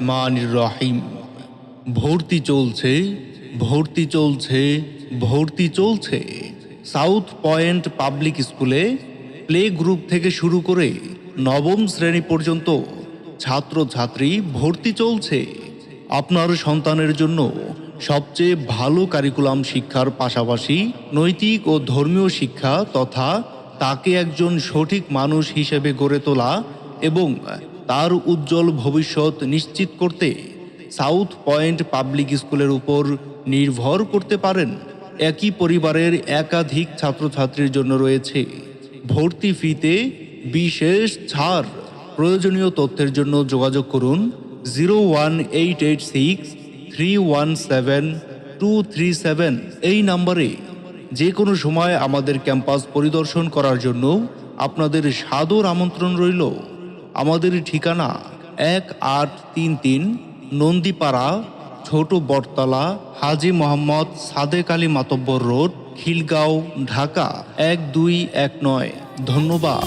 রহমান রহিম। ভর্তি চলছে ভর্তি চলছে ভর্তি চলছে। সাউথ পয়েন্ট পাবলিক স্কুলে প্লে গ্রুপ থেকে শুরু করে নবম শ্রেণি পর্যন্ত ছাত্রছাত্রী ভর্তি চলছে। আপনার সন্তানের জন্য সবচেয়ে ভালো কারিকুলাম শিক্ষার পাশাপাশি নৈতিক ও ধর্মীয় শিক্ষা তথা তাকে একজন সঠিক মানুষ হিসেবে গড়ে তোলা এবং তার উজ্জ্বল ভবিষ্যৎ নিশ্চিত করতে সাউথ পয়েন্ট পাবলিক স্কুলের উপর নির্ভর করতে পারেন। একই পরিবারের একাধিক ছাত্রছাত্রীর জন্য রয়েছে ভর্তি ফিতে বিশেষ ছাড়। প্রয়োজনীয় তথ্যের জন্য যোগাযোগ করুন zero one eight eight six three one seven two three seven. এই নাম্বারে যে কোনো সময় আমাদের ক্যাম্পাস পরিদর্শন করার জন্য আপনাদের সাদর আমন্ত্রণ রইল। আমাদের ঠিকানা এক আট তিন তিন নন্দীপাড়া, ছোট বটতলা, হাজি মোহাম্মদ সাদেক আলী মাতব্বর রোড, খিলগাঁও, ঢাকা এক দুই এক নয়। ধন্যবাদ।